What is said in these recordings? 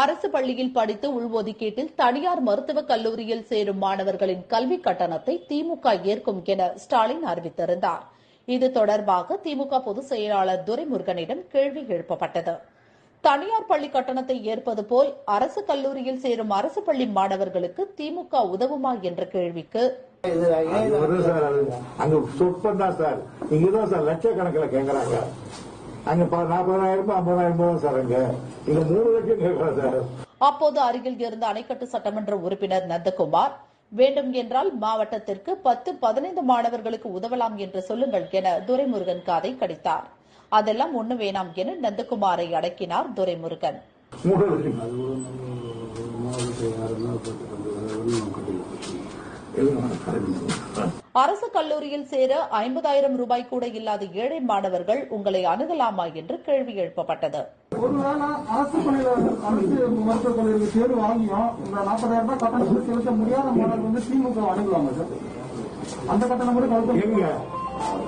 அரசு பள்ளியில் படித்து உள்ஒதுக்கீட்டில் தனியார் மருத்துவக் கல்லூரியில் சேரும் மாணவர்களின் கல்விக் கட்டணத்தை திமுக ஏற்கும் என ஸ்டாலின் அறிவித்திருந்தார். இது தொடர்பாக திமுக பொதுச் செயலாளர் துரைமுருகனிடம் கேள்வி எழுப்பப்பட்டது. தனியார் பள்ளி கட்டணத்தை ஏற்பது போல் அரசு கல்லூரியில் சேரும் அரசு பள்ளி மாணவர்களுக்கு திமுக உதவுமா என்ற கேள்விக்கு அங்க சொற்பம் தான் சார். இங்கதான் சார் லட்சக்கணக்கில் கேட்கறாங்க அங்க ப- நாற்பதாயிரம் ஐம்பதாயிரம் தான் சார் அங்க. இங்க மூணு லட்சம் கேட்கலாம் சார். அப்போது அருகில் இருந்த அணைக்கட்டு சட்டமன்ற உறுப்பினர் நந்தகுமார் வேண்டும் என்றால் மாவட்டத்திற்கு பத்து பதினைந்து மாணவர்களுக்கு உதவலாம் என்று சொல்லுங்கள் என துரைமுருகன் காதை கடித்தார். அதெல்லாம் ஒண்ணு வேணாம் என நந்தகுமாரை அடக்கினார் துரைமுருகன். அரசு கல்லூரியில் சேர ஐம்பதாயிரம் ரூபாய் கூட இல்லாத ஏழை மாணவர்கள் உங்களை அணுகலாமா என்று கேள்வி எழுப்பப்பட்டது. ஒருவேளை அரசு பள்ளியில அரசு மருத்துவக் கல்லூரிக்கு தேர்வு வாங்கியும் இந்த நாற்பதாயிரம் ரூபாய் கட்டணம் வந்து செலுத்த முடியாத மாணவர் வந்து திமுக அணுகலாமா சார்? அந்த கட்டணம் கூட கழுத்த எங்க?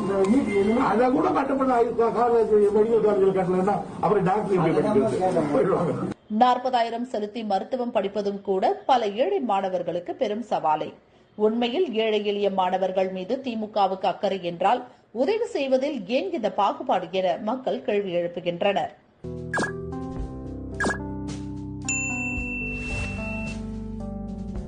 இந்த நீட் அதை கூட கட்டப்பட்ட காலேஜ் மெடிக்கல் காலேஜில் கட்டலன்னா அப்புறம் டாக்டர் எப்படி படிக்கிறது? போயிடுவாங்க. நாற்பதாயிரம் செலுத்தி மருத்துவம் படிப்பதும் கூட பல ஏழை மாணவர்களுக்கு பெரும் சவாலே. உண்மையில் ஏழை எளிய மாணவர்கள் மீது திமுகவுக்கு அக்கறை என்றால் உதவி செய்வதில் ஏன் இந்த பாகுபாடு என மக்கள் கேள்வி எழுப்புகின்றனர்.